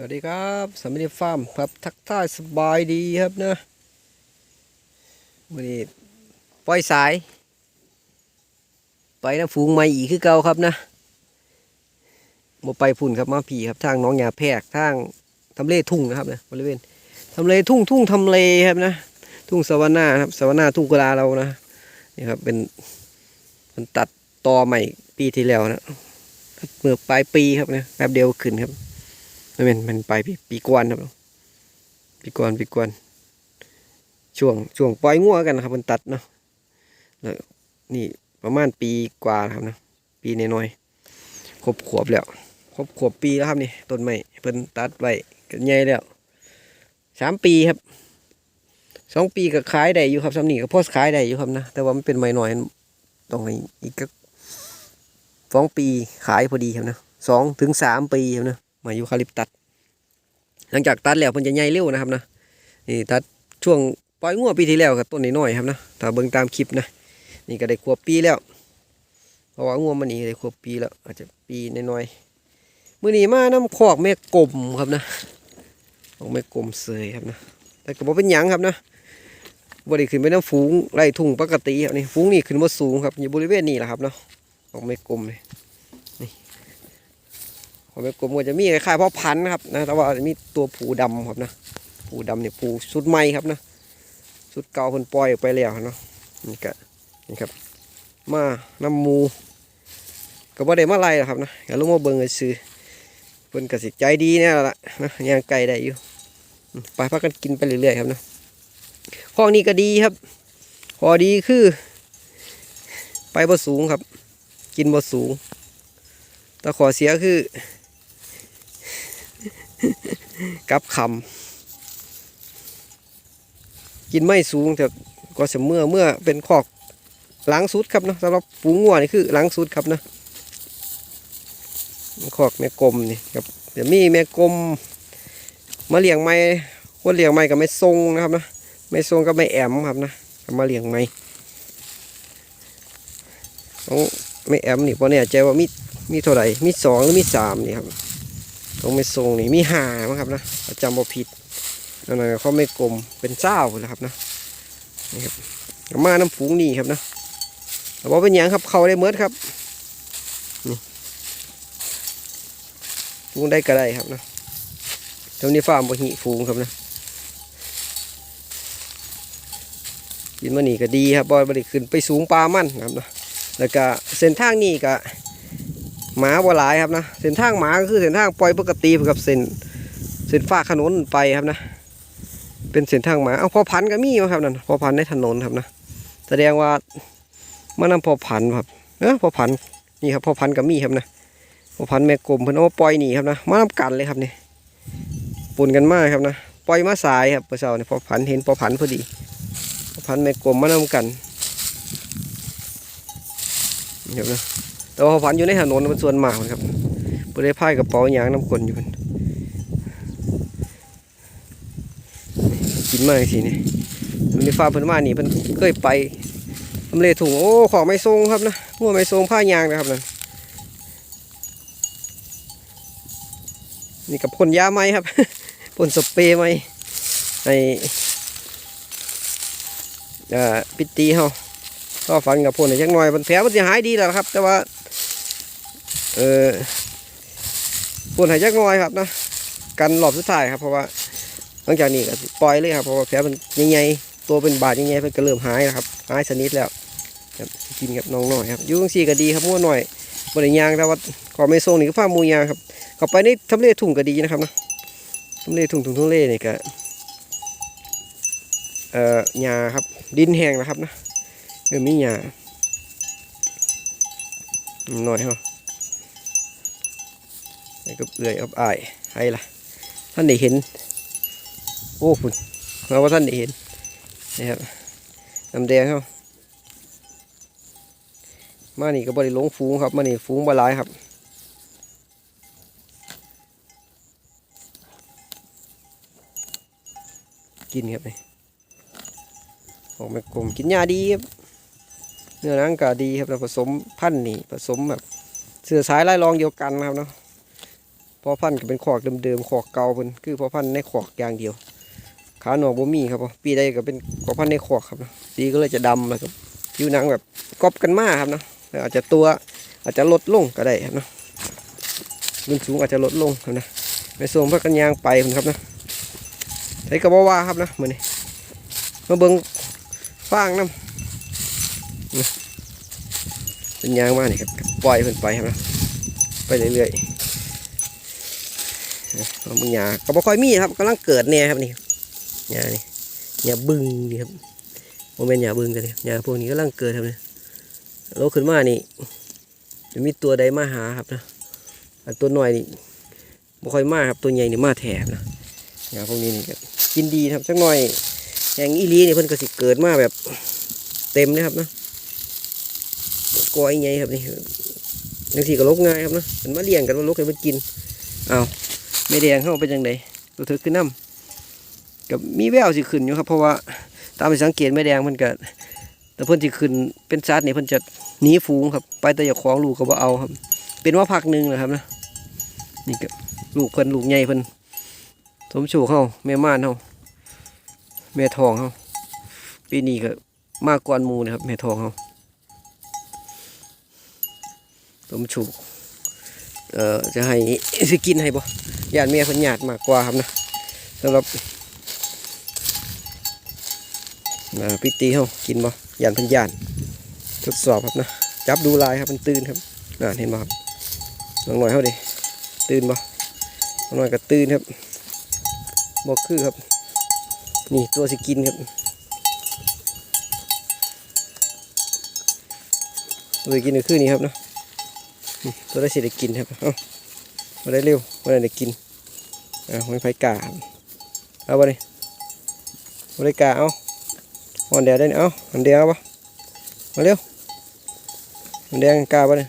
สวัสดีครับสามีฟาร์มครับทักทายสบายดีครับนะวันนี้ปล่อยสาย ไปนะฝูงไม่อีกคือเก่าครับนะมาไปพุ่นครับมาผีครับทางน้องยาแพรกทางทำเลทุ่งนะครับนะบริเวณทำเลทุ่งทุ่งทำเลครับนะ ทุ่งสวรรณาครับสวรรณาทุ่งกุลาเรานะนี่ครับเป็นมันตัดตอใหม่ปีที่แล้วนะเมื่อปลายปีครับนะแป๊บเดียวขึ้นครับ ไม่เป็นมันไปปีปีกวนครับปีกวนปีกวนช่วงช่วงปล่อยงัวกันนะครับมันตัดเนาะแล้วนี่ประมาณปีกว่าครับนะปีน้อยๆครบขวบแล้วครบขวบปีแล้วครับนี่ต้นไม้เพิ่นตัดไว้กันใหญ่แล้วสามปีครับสองปีก็ขายได้อยู่ครับสำนีก็พอขายได้อยู่ครับนะแต่ว่ามันเป็นไม้น้อยต้องให้อีกก็สองปีขายพอดีครับนะสองถึงสามปีครับนะ มายูคาลิปตัสหลังจากตัดแล้วมันจะใหญ่เร็วนะครับนะนี่ตัดช่วงปล่อยงัวปีที่แล้วกับต้นน้อยๆครับนะถ้าเบิ่งตามคลิปนะนี่ก็ได้ขวบปีแล้วเพราะว่างัวมันนี่ได้ขวบปีแล้ว อาจจะปีน้อยๆมื้อนี้มาน้ำคอกแม่กลมครับนะของแม่กลมเสยครับนะแต่ก็บ่เป็นหยังครับนะบ่ได้ขึ้นไปน้ำฝูงไร่ทุ่งปกติครับนี่ฝูงนี่ขึ้นมาสูงครับอยู่บริเวณนี้แหละครับเนาะของแม่กลมเลย ของแม่กลมก็จะมีคล้ายๆพ่อพันธุ์นะครับนะแต่ว่ามีตัวผูดำครับนะผูดำเนี่ยผูสุดใหม่ครับนะสุดเก่าคนปล่อยออกไปแล้วเนาะนี่ก็นี่ครับ มาน้ำมูก็บ่ได้มาไล่ครับนะอย่าลงมาเบิ่งเลยซื้อเพิ่นก็สิใจดีเนี่ยละนะย่างไก่ได้อยู่ไปพักกันกินไปเรื่อยๆครับนะข้อนี้ก็ดีครับขอดีคือ ไปบ่สูงครับ กินบ่สูงแต่ขอเสียคือ กับคำกินไม่สูงแต่ก็เสมอเมื่อเป็นขอกหลังสุดครับเนาะสำหรับฝูงงัวนี่คือหลังสุดครับนะขอกแม่กลมนี่ครับเดี๋ยวมีแม่กลมมาเลี้ยงไม้คนเลี้ยงไม้กับไม่ทรงนะครับนะไม่ทรงก็ไม่แอมครับนะมาเลี้ยงไม้ต้องไม่แอมนี่พราะเนี่ยใจว่ามีมีเท่าไหร่มีสองหรือมีสามนี่ครับ ตรงไม่ทรงนี่มีหามั้งครับนะจำบ่ผิดนั่นนเขาไม่กลมเป็นเจ้าเลยครับนะนี่ครับมาน้ำฝูงนี่ครับนะแต่ว่าเป็นหยังครับเขาได้เมิดครับนี่ฝูงได้ก็ได้ครับนะตรงนี้ฟาร์มบหิฝูงครับนะกินมานี่ก็ดีครับบอยบริขึ้นไปสูงปลามันนะครับนะแล้วก็เส้นทางนี้ก็ หมาบ่หลายครับนะเส้นทางหมาก็คือเส้นทางปล่อยปกติกับเส้นเส้นฝ้าถนนไปครับนะ เป็นเส้นทางหมาเอาพอพันก็มีมาครับนั่นพอพันในถนนครับนะแสดงว่ามันนำพอพันครับเออพอพันนี่ครับพอพันธุ์ก็มีครับนะพอพันแม่กลมเพิ่นเอาปล่อยหนีครับนะมานำกันเลยครับนี่ปนกันมากครับนะปล่อยมาสายครับเมื่อเช้านี่พอพันเห็นพอพันพอดีพอพันแม่กลมมานำกันนี่ครับนะ แต่ว่าพันอยู่ในถนนมันส่วนมากครับบริพายกระเป๋ายางน้ำกลนอยู่มันกินมากสินี่มันในฟ้าเพิ่นมานี่เพิ่นเคยไปทำเลถุงโอ้ของไม่ทรงครับนะงัวไม่ทรงผ้ายางนะครับนั่นี่กับพ่นยาไหมครับพ่นสเปรย์ไหมในอ่อปิตตีเฮาก็ฟันกับพ่นจักหน่อยมันแผลมันจะหายดีแล้วครับ แต่ว่า เออพ่นหายจักน่อยครับนะกันรอบสุดท้ายครับเพราะว่าหลังจากนี้ก็ปล่อยเลยครับเพราะว่าแผลมันใหญ่ๆตัวเป็นบาดใหญ่ๆเพิ่นก็เริ่มหายแล้วครับหายสนิทแล้วครับกินกับน้องหน่อยครับยุ่งซี่ก็ดีครับมั่วหน่อยบริยางแต่ว่าขอไม่ทรงนี่ก็ฟ้ามูยางครับเข้าไปในทำเลทุ่งก็ดีนะครับนะทำเลทุ่งทุ่งทุ่งเล่นี่ก็เอ่อหญ้าครับดินแห้งนะครับนะเออมีหยาหน่อยเหรอ แล้วก็เอื่อยอับอายให้ล่ะ ท่านได้เห็น โอ้คุณมาว่าท่านได้เห็นนะครับน้ำแดงเขามานี่ก็บริลงฟูงครับมานี่ฟูงบหลายครับกินครับนี่ออกมากลมกินยาดีครับเนื้อหนังก็ดีครับแล้วผสมพันธุ์นี่ผสมแบบเสือสายไล่รองเดียวกันนะครับเนาะ พอพันธุ์ก็เป็นขอกเดิมๆขอกเก่าเพิ่นคือพอพันธุ์ในขอกอย่างเดียว ขาหนอกบ่มีครับปีใดก็เป็นพอพันธุ์ในขอกครับนะสีก็เลยจะดำนะครับผิวหนังแบบกอบกันมากครับเนาะอาจจะตัวอาจจะลดลงก็ได้ครับเนาะรุ่นสูงอาจจะลดลงครับนะในส่วนพักกันยางไปพุ่นครับนะใช้กระบอกว่าครับนะเหมือนี้มาเบิ่งฟางน้ำเป็นยางมากนี่ครับปล่อยเพิ่นไปครับนะไปเรื่อยๆ นะเอามึงยาก็บ่ค่อยมีครับกำลังเกิดเนี่ยครับนี่ยานี่ยาบึงนี่ครับโมเมนต์ยาบึงกันเลยยาพวกนี้กำลังเกิดครับเนี่ยโลขึ้นมานี่จะมีตัวใดมาหาครับนะอันตัวหน้อยนี่บ่ค่อยมาครับตัวใหญ่นี่มาแถบนะยาพวกนี้นี่ก็กินดีครับจักหน่อยแหงอีลีนี่เพิ่นก็สิเกิดมาแบบเต็มเลยครับนะก้อยใหญ่ครับนี่บางทีก็ลกง่ายครับนะมันมาเลี้ยงกันว่าลกให้มันกินอ้าว ไม่แดงเข้าเป็นยังไงตัวเธอขึ้นน้ำกับมีแววสิขึ้นอยู่ครับ เพราะว่าตามไปสังเกตไม่แดงมันก็แต่เพิ่อนสิขึ้นเป็นซัดนี่เพิ่นจะหนีฝูงครับ ไปแต่อย่าของลูกก็บ่เอาครับ เป็นว่าพักหนึ่งนะครับนะนี่ก็ลูกเพิ่นลูกใหญ่เพิ่นสมชูเข้าแม่ม่านเข้าแม่ทองเขาปีนี้ก็มากกว่ามูนะครับแม่ทองเขาสมชูเอ่อจะให้สิกินให้บ่ ญาติแม่เพิ่นญาติมากกว่าครับนะสำหรับอ่าพิตีเขากินบ่ญาติเพิ่นญาติทดสอบครับนะ จับดูลายครับมันตื่นครับน่าเห็นบ่ครับน้องหน่อยเขาดิตื่นบ่น้องหน่อยก็ตื่นครับบอกคือครับ นี่ตัวสิกินครับตัวสิกินก็คือนี่ครับเนาะตัวได้สิได้กินครับเอ้า มาได้เร็วมาได้ได้กินอ่าไม่ไฟกาเอาบ่นี่มาได้กาเอาอ่อนแดดได้เอาอ่อนแดดเอาบ่มาเร็วอ่อนแดงกาบ่นี่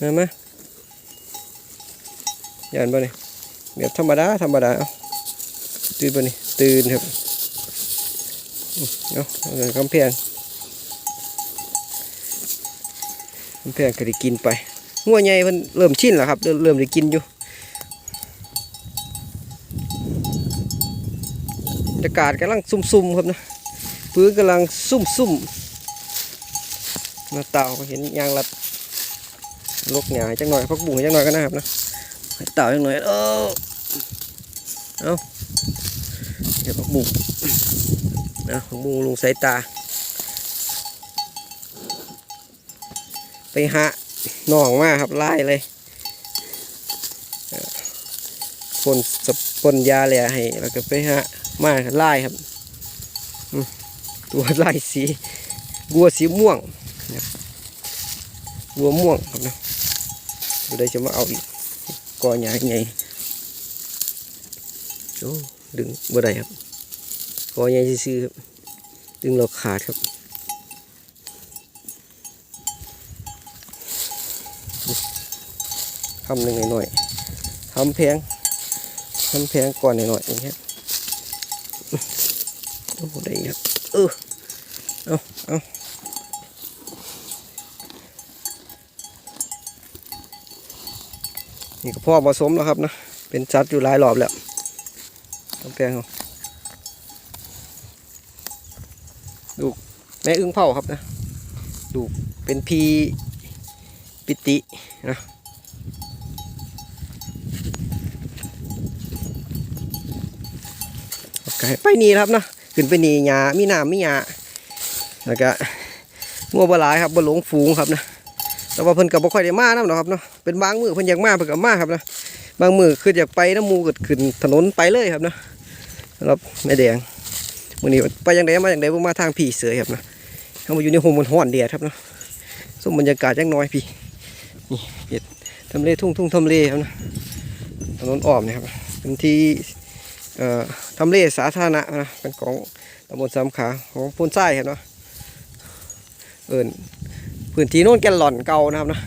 มามยันบ่นี่แบบธรรมดาธรรมดาเอาตื่นบ่นี่ตื่นครับอืมเอาเอาเลยกำแพงกำแพงก็ได้กินไป งัวใหญ่เพิ่นเริ่มชินแล้วครับเริ่มเริ่มได้กินอยู่อากาศกำลังซุ่มๆครับนะพื้นกำลังซุ่มๆหน้าเต่าเห็นยางรัดลกหงายจังหน่อยพักบุ้งจังหน่อยก็นะครับนะเต่าจังหน่อยเออเอาเดี๋ยวพักบุ้งนะพักบุ้งลงสายตา ไปหา นองมากครับไล่เลยปนสปนยาเลยให้แล้วก็ไปหามาไล่ครับตัวไล่สีบัวสีม่วงบัวม่วงครับนะดูได้จะมาเอาอีกกอใหญ่ใหญ่โอ้ดึงบ่ได้ครับกอใหญ่ซื่อครับดึงเราขาดครับ คำหนึ่งหน่อยทำแพงทำแพงก่อนหน่อยอย่างเงี้ยโอ้ได้ครับเออเอาเอานี่ก็พ่อผสมแล้วครับนะ เป็นชัดอยู่หลายรอบแล้วกำแพงเขาดูแม่อึ้งเผาครับนะ ดูเป็นพีปิตินะโอเค ไปนีครับเนาะขึ้นไปนีหญ้ามีน้ำมีหญ้าแล้วก็งัวบลายครับบหลงฝูงครับนะแต่ว่าเพิ่นก็บ่ค่อยได้มานํหรอกครับเนาะเป็นบางมือเพิ่นอยากมาเพิ่นก็มาครับนะบางมือคืออยากไปน้ำมูก็ขึ้นถนนไปเลยครับนะสำหรับแม่แดงมื้อนี้ไปยังไดมาจังไดบ่มาทางพี่เสือครับนะเฮามาอยู่ในโฮมมันฮ้อนแดดครับเนาะสมบรรยากาศจักหน้อยพี่นี่เฮ็ดทำเลทุ่งทุ่งทำเลครับนะถนนอ้อมนี่ครับเป็นที่ ทำเลสาธารณะนะเป็นของตำบลสามขาของพูนทรายครับเนาะเอิ้นพื้นที่โน่นแกนหล่อนเก่านะครับนะ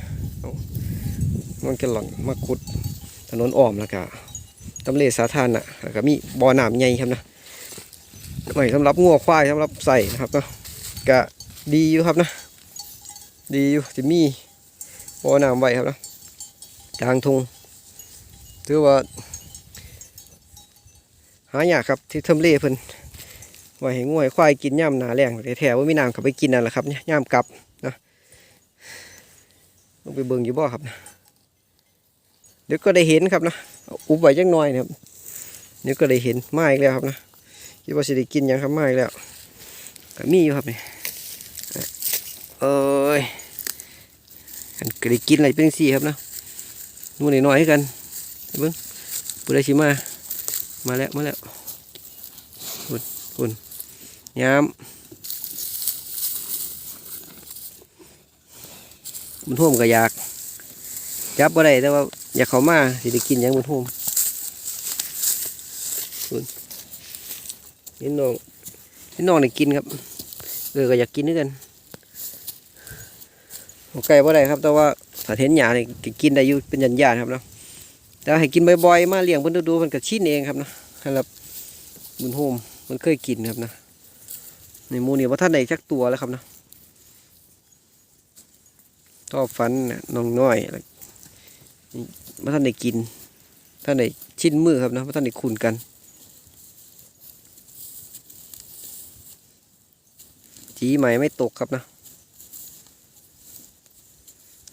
โน่นแกนหล่อนมาขุดถนนอ้อมแล้วก็ตำเลสาธารณะแล้วก็มีบ่อน้ำใหญ่ครับนะไว้สำหรับงัวควายสำหรับใส่นะครับเนาะก็ดีอยู่ครับนะ ดีอยู่จะมีบ่อน้ำไว้ครับนะกลางทงถือว่า หายากครับที่ทำเลเพิ่นไว้ให้ง่วยควายกินย่ำหนาแรงแต่แถวว่ามีน้ำเขาไปกินนั่นแหละครับเนี่ยย่ำกลับนะลงไปเบิ่งอยู่บ่ครับนะเดี๋ยวก็ได้เห็นครับนะอุบไว้จังหน่อยนะครับเดี๋ยวก็ได้เห็นมาอีกแล้วครับนะคิดว่าสิได้กินยังครับมาอีกแล้วก็มีอยู่ครับนี่เอ้ยกันก็ได้กินอะไรเป็นสี่ครับนะนู่นน้อยๆกันเบิ่งปุไดชิมา มาแล้ว มาแล้วคุณคุณยามมันท่วมก็อยาก จับบ่ได้แต่ว่า อยากเขามาสิได้กินยังมันท่วมคุณนี่น้องนี่น้องได้กินครับ เออก็อยากกินด้วยกันเอาไก่บ่ได้ครับ แต่ว่าถ้าเห็นหยาเนี่ยกินได้อยู่เป็นยันยานครับเนาะ แต่ให้กินบ่อยๆมาเลี้ยงเพิ่นดูๆมันก็ชินเองครับนะครับบุญโฮมมันเคยกินครับนะในมูนี่ว่าท่านใดจักตัวแล้วครับนะทอบฟันน้องน้อยว่าท่านได้กินท่านได้ชินมือครับนะว่าท่านได้คุ้นกันจีใหม่ไม่ตกครับนะ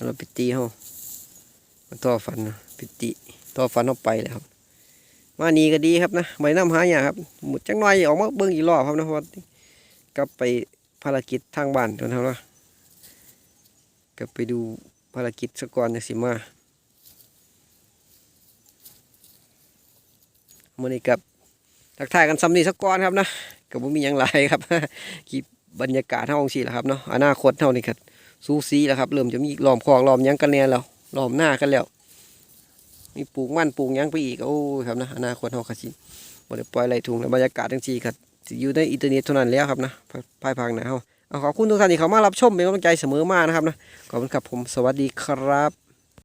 เราไปตีเขามันทอฟันนะไปตี ต่อฟันออกไปเลยครับ มานีก็ดีครับนะใบน้ำหาอย่างครับหมดจังน้อยออกมาเบิ้งอีกรอบครับนะเพราะกลับไปภารกิจทางบ้านจนเท่านะกลับไปดูภารกิจสกอนจากสิมามื่อนี้กับทักทายกันซ้ำนี่สกอนครับนะกับผมมีอย่างไรครับคลิปบรรยากาศเท่าองสีแหละครับเนาะอนาคตเท่านี้ครับซูซีแล้วครับ เริ่มจะมีล้อมคลองล้อมยังกันแน่แล้วล้อมหน้ากันแล้ว มีปลูกมันปลูกยังไปอีกโอ้ยครับนะอนาคตเฮาคสิบ่ได้ปล่อยไหลทุ่งแล้วบรรยากาศจังซี่ครับสิอยู่ในอินเทอร์เน็ตเท่านั้นแล้วครับนะภายภาคหน้าเฮาเอาขอบคุณทุกท่านที่เข้ามารับชมเป็นกำลังใจเสมอมานะครับนะขอบคุณครับผมสวัสดีครับ